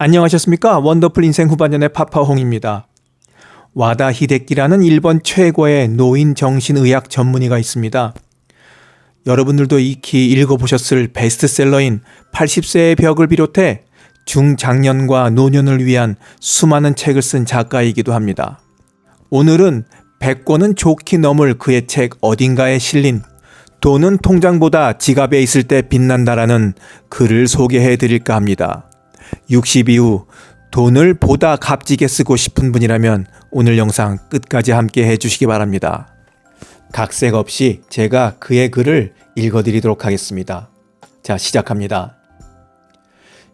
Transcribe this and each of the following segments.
안녕하셨습니까? 원더풀 인생 후반전의 파파홍입니다. 와다 히데키라는 일본 최고의 노인 정신의학 전문의가 있습니다. 여러분들도 익히 읽어보셨을 베스트셀러인 80세의 벽을 비롯해 중장년과 노년을 위한 수많은 책을 쓴 작가이기도 합니다. 오늘은 100권은 좋게 넘을 그의 책 어딘가에 실린 돈은 통장보다 지갑에 있을 때 빛난다라는 글을 소개해 드릴까 합니다. 60 이후 돈을 보다 값지게 쓰고 싶은 분이라면 오늘 영상 끝까지 함께 해주시기 바랍니다. 각색 없이 제가 그의 글을 읽어드리도록 하겠습니다. 자, 시작합니다.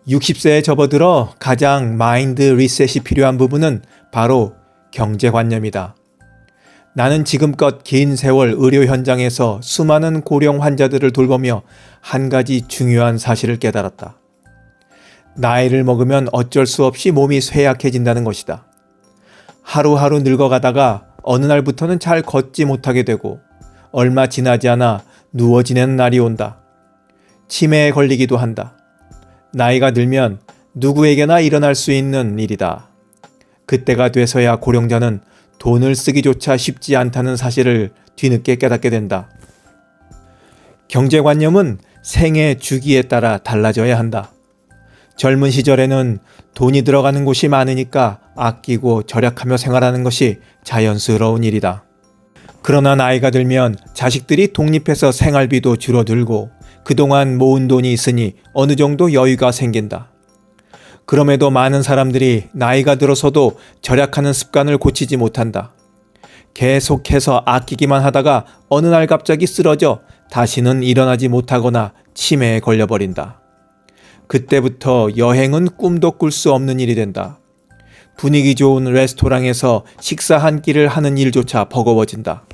60세에 접어들어 가장 마인드 리셋이 필요한 부분은 바로 경제관념이다. 나는 지금껏 긴 세월 의료 현장에서 수많은 고령 환자들을 돌보며 한 가지 중요한 사실을 깨달았다. 나이를 먹으면 어쩔 수 없이 몸이 쇠약해진다는 것이다. 하루하루 늙어가다가 어느 날부터는 잘 걷지 못하게 되고 얼마 지나지 않아 누워 지내는 날이 온다. 치매에 걸리기도 한다. 나이가 들면 누구에게나 일어날 수 있는 일이다. 그때가 돼서야 고령자는 돈을 쓰기조차 쉽지 않다는 사실을 뒤늦게 깨닫게 된다. 경제관념은 생애 주기에 따라 달라져야 한다. 젊은 시절에는 돈이 들어가는 곳이 많으니까 아끼고 절약하며 생활하는 것이 자연스러운 일이다. 그러나 나이가 들면 자식들이 독립해서 생활비도 줄어들고 그동안 모은 돈이 있으니 어느 정도 여유가 생긴다. 그럼에도 많은 사람들이 나이가 들어서도 절약하는 습관을 고치지 못한다. 계속해서 아끼기만 하다가 어느 날 갑자기 쓰러져 다시는 일어나지 못하거나 치매에 걸려버린다. 그때부터 여행은 꿈도 꿀 수 없는 일이 된다. 분위기 좋은 레스토랑에서 식사 한 끼를 하는 일조차 버거워진다.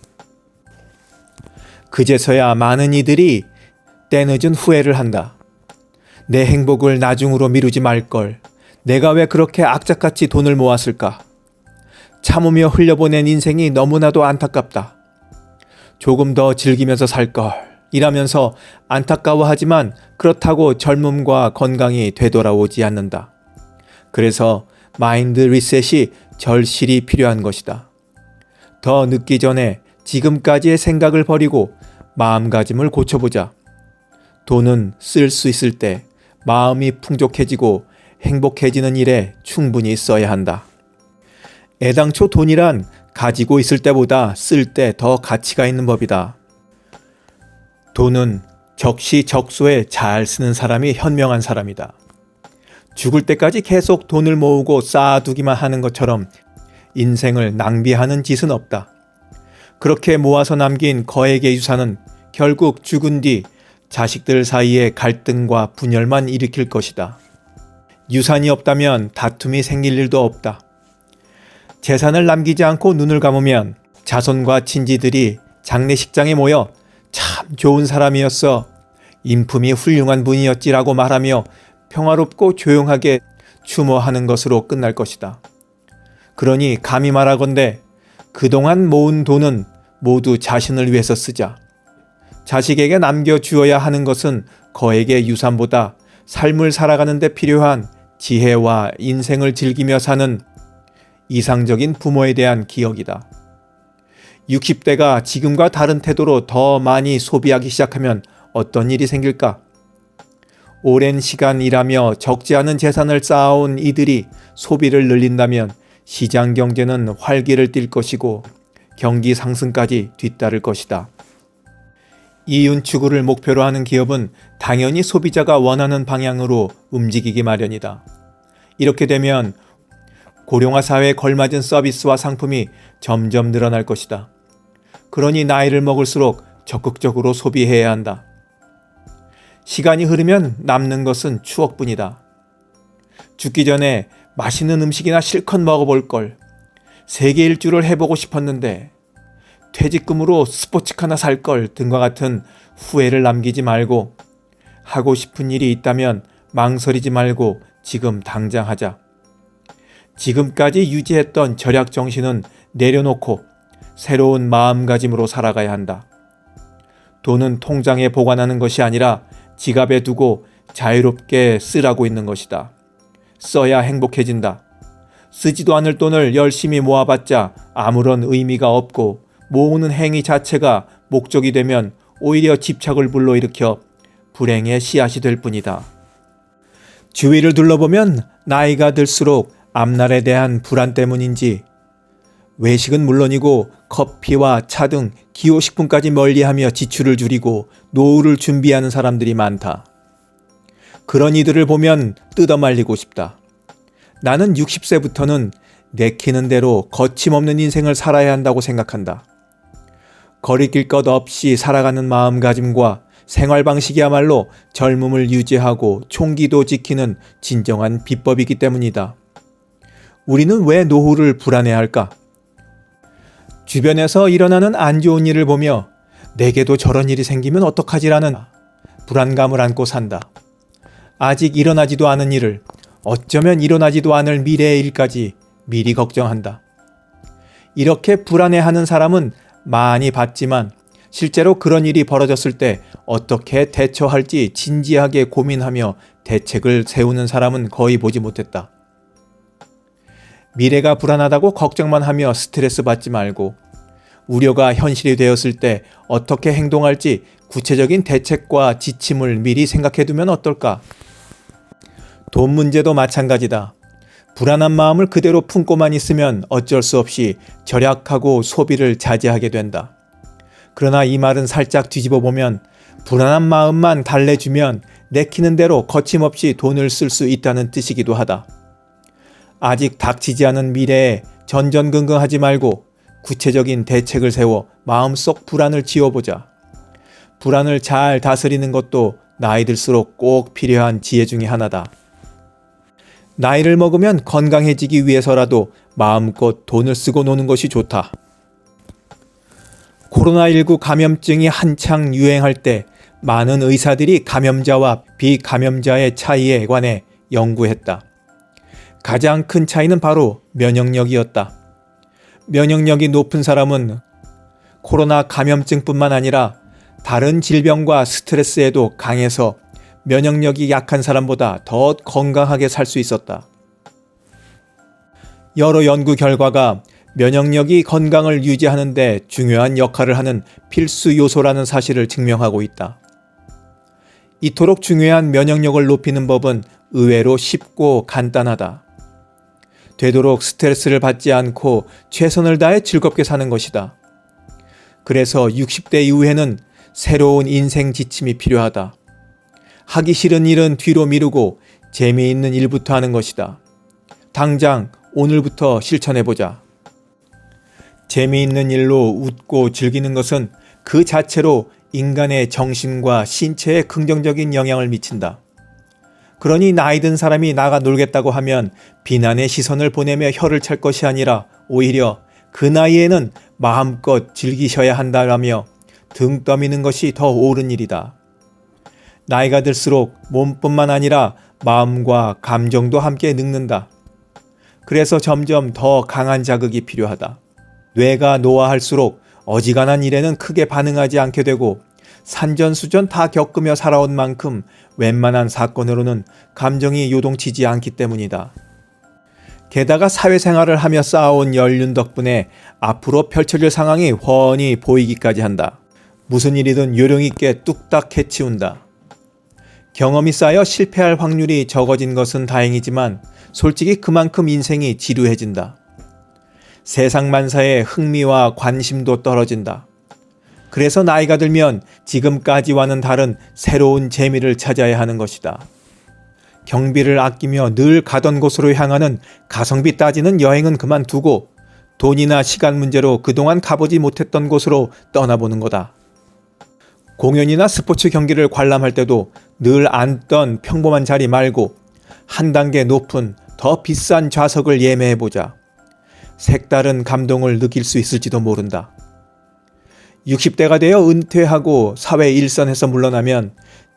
그제서야 많은 이들이 때늦은 후회를 한다. 내 행복을 나중으로 미루지 말걸. 내가 왜 그렇게 악착같이 돈을 모았을까? 참으며 흘려보낸 인생이 너무나도 안타깝다. 조금 더 즐기면서 살걸. 이라면서 안타까워하지만 그렇다고 젊음과 건강이 되돌아오지 않는다. 그래서 마인드 리셋이 절실히 필요한 것이다. 더 늦기 전에 지금까지의 생각을 버리고 마음가짐을 고쳐보자. 돈은 쓸 수 있을 때 마음이 풍족해지고 행복해지는 일에 충분히 써야 한다. 애당초 돈이란 가지고 있을 때보다 쓸 때 더 가치가 있는 법이다. 돈은 적시적소에 잘 쓰는 사람이 현명한 사람이다. 죽을 때까지 계속 돈을 모으고 쌓아두기만 하는 것처럼 인생을 낭비하는 짓은 없다. 그렇게 모아서 남긴 거액의 유산은 결국 죽은 뒤 자식들 사이에 갈등과 분열만 일으킬 것이다. 유산이 없다면 다툼이 생길 일도 없다. 재산을 남기지 않고 눈을 감으면 자손과 친지들이 장례식장에 모여 참 좋은 사람이었어. 인품이 훌륭한 분이었지라고 말하며 평화롭고 조용하게 추모하는 것으로 끝날 것이다. 그러니 감히 말하건대 그동안 모은 돈은 모두 자신을 위해서 쓰자. 자식에게 남겨주어야 하는 것은 거액의 유산보다 삶을 살아가는 데 필요한 지혜와 인생을 즐기며 사는 이상적인 부모에 대한 기억이다. 60대가 지금과 다른 태도로 더 많이 소비하기 시작하면 어떤 일이 생길까? 오랜 시간 일하며 적지 않은 재산을 쌓아온 이들이 소비를 늘린다면 시장 경제는 활기를 띨 것이고 경기 상승까지 뒤따를 것이다. 이윤 추구를 목표로 하는 기업은 당연히 소비자가 원하는 방향으로 움직이기 마련이다. 이렇게 되면 고령화 사회에 걸맞은 서비스와 상품이 점점 늘어날 것이다. 그러니 나이를 먹을수록 적극적으로 소비해야 한다. 시간이 흐르면 남는 것은 추억뿐이다. 죽기 전에 맛있는 음식이나 실컷 먹어볼 걸. 세계 일주를 해보고 싶었는데 퇴직금으로 스포츠카나 살 걸 등과 같은 후회를 남기지 말고 하고 싶은 일이 있다면 망설이지 말고 지금 당장 하자. 지금까지 유지했던 절약 정신은 내려놓고 새로운 마음가짐으로 살아가야 한다. 돈은 통장에 보관하는 것이 아니라 지갑에 두고 자유롭게 쓰라고 있는 것이다. 써야 행복해진다. 쓰지도 않을 돈을 열심히 모아봤자 아무런 의미가 없고 모으는 행위 자체가 목적이 되면 오히려 집착을 불러일으켜 불행의 씨앗이 될 뿐이다. 주위를 둘러보면 나이가 들수록 앞날에 대한 불안 때문인지 외식은 물론이고 커피와 차 등 기호식품까지 멀리하며 지출을 줄이고 노후를 준비하는 사람들이 많다. 그런 이들을 보면 뜯어말리고 싶다. 나는 60세부터는 내키는 대로 거침없는 인생을 살아야 한다고 생각한다. 거리낄 것 없이 살아가는 마음가짐과 생활 방식이야말로 젊음을 유지하고 총기도 지키는 진정한 비법이기 때문이다. 우리는 왜 노후를 불안해할까? 주변에서 일어나는 안 좋은 일을 보며 내게도 저런 일이 생기면 어떡하지라는 불안감을 안고 산다. 아직 일어나지도 않은 일을 어쩌면 일어나지도 않을 미래의 일까지 미리 걱정한다. 이렇게 불안해하는 사람은 많이 봤지만 실제로 그런 일이 벌어졌을 때 어떻게 대처할지 진지하게 고민하며 대책을 세우는 사람은 거의 보지 못했다. 미래가 불안하다고 걱정만 하며 스트레스 받지 말고 우려가 현실이 되었을 때 어떻게 행동할지 구체적인 대책과 지침을 미리 생각해 두면 어떨까? 돈 문제도 마찬가지다. 불안한 마음을 그대로 품고만 있으면 어쩔 수 없이 절약하고 소비를 자제하게 된다. 그러나 이 말은 살짝 뒤집어 보면 불안한 마음만 달래주면 내키는 대로 거침없이 돈을 쓸 수 있다는 뜻이기도 하다. 아직 닥치지 않은 미래에 전전긍긍하지 말고 구체적인 대책을 세워 마음속 불안을 지워보자. 불안을 잘 다스리는 것도 나이 들수록 꼭 필요한 지혜 중의 하나다. 나이를 먹으면 건강해지기 위해서라도 마음껏 돈을 쓰고 노는 것이 좋다. 코로나19 감염증이 한창 유행할 때 많은 의사들이 감염자와 비감염자의 차이에 관해 연구했다. 가장 큰 차이는 바로 면역력이었다. 면역력이 높은 사람은 코로나 감염증뿐만 아니라 다른 질병과 스트레스에도 강해서 면역력이 약한 사람보다 더 건강하게 살 수 있었다. 여러 연구 결과가 면역력이 건강을 유지하는데 중요한 역할을 하는 필수 요소라는 사실을 증명하고 있다. 이토록 중요한 면역력을 높이는 법은 의외로 쉽고 간단하다. 되도록 스트레스를 받지 않고 최선을 다해 즐겁게 사는 것이다. 그래서 60대 이후에는 새로운 인생 지침이 필요하다. 하기 싫은 일은 뒤로 미루고 재미있는 일부터 하는 것이다. 당장 오늘부터 실천해보자. 재미있는 일로 웃고 즐기는 것은 그 자체로 인간의 정신과 신체에 긍정적인 영향을 미친다. 그러니 나이 든 사람이 나가 놀겠다고 하면 비난의 시선을 보내며 혀를 찰 것이 아니라 오히려 그 나이에는 마음껏 즐기셔야 한다라며 등 떠미는 것이 더 옳은 일이다. 나이가 들수록 몸뿐만 아니라 마음과 감정도 함께 늙는다. 그래서 점점 더 강한 자극이 필요하다. 뇌가 노화할수록 어지간한 일에는 크게 반응하지 않게 되고 산전수전 다 겪으며 살아온 만큼 웬만한 사건으로는 감정이 요동치지 않기 때문이다. 게다가 사회생활을 하며 쌓아온 연륜 덕분에 앞으로 펼쳐질 상황이 훤히 보이기까지 한다. 무슨 일이든 요령 있게 뚝딱 해치운다. 경험이 쌓여 실패할 확률이 적어진 것은 다행이지만 솔직히 그만큼 인생이 지루해진다. 세상 만사에 흥미와 관심도 떨어진다. 그래서 나이가 들면 지금까지와는 다른 새로운 재미를 찾아야 하는 것이다. 경비를 아끼며 늘 가던 곳으로 향하는 가성비 따지는 여행은 그만두고 돈이나 시간 문제로 그동안 가보지 못했던 곳으로 떠나보는 거다. 공연이나 스포츠 경기를 관람할 때도 늘 앉던 평범한 자리 말고 한 단계 높은 더 비싼 좌석을 예매해보자. 색다른 감동을 느낄 수 있을지도 모른다. 60대가 되어 은퇴하고 사회 일선에서 물러나면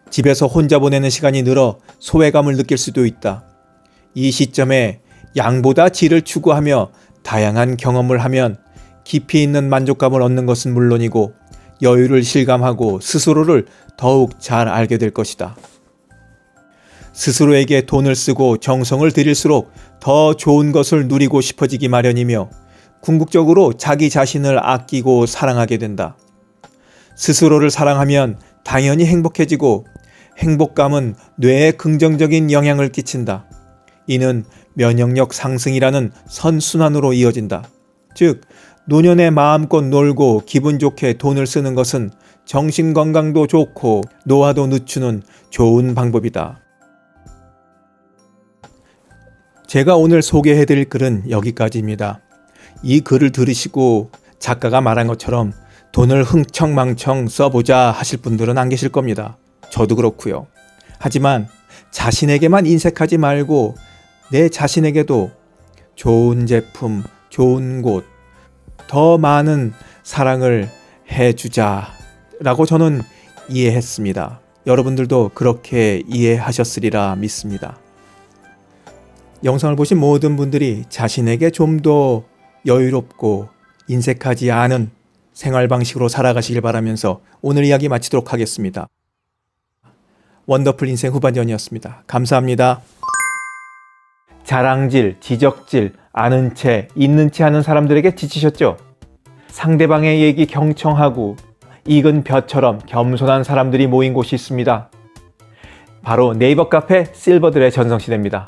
집에서 혼자 보내는 시간이 늘어 소외감을 느낄 수도 있다. 이 시점에 양보다 질을 추구하며 다양한 경험을 하면 깊이 있는 만족감을 얻는 것은 물론이고 여유를 실감하고 스스로를 더욱 잘 알게 될 것이다. 스스로에게 돈을 쓰고 정성을 들일수록 더 좋은 것을 누리고 싶어지기 마련이며 궁극적으로 자기 자신을 아끼고 사랑하게 된다. 스스로를 사랑하면 당연히 행복해지고 행복감은 뇌에 긍정적인 영향을 끼친다. 이는 면역력 상승이라는 선순환으로 이어진다. 즉, 노년에 마음껏 놀고 기분 좋게 돈을 쓰는 것은 정신 건강도 좋고 노화도 늦추는 좋은 방법이다. 제가 오늘 소개해 드릴 글은 여기까지입니다. 이 글을 들으시고 작가가 말한 것처럼 돈을 흥청망청 써보자 하실 분들은 안 계실 겁니다. 저도 그렇고요. 하지만 자신에게만 인색하지 말고 내 자신에게도 좋은 제품, 좋은 곳, 더 많은 사랑을 해주자 라고 저는 이해했습니다. 여러분들도 그렇게 이해하셨으리라 믿습니다. 영상을 보신 모든 분들이 자신에게 좀 더 여유롭고 인색하지 않은 생활 방식으로 살아가시길 바라면서 오늘 이야기 마치도록 하겠습니다. 원더풀 인생 후반전이었습니다. 감사합니다. 자랑질, 지적질, 아는 채, 있는 채 하는 사람들에게 지치셨죠? 상대방의 얘기 경청하고 익은 벼처럼 겸손한 사람들이 모인 곳이 있습니다. 바로 네이버 카페 실버들의 전성시대입니다.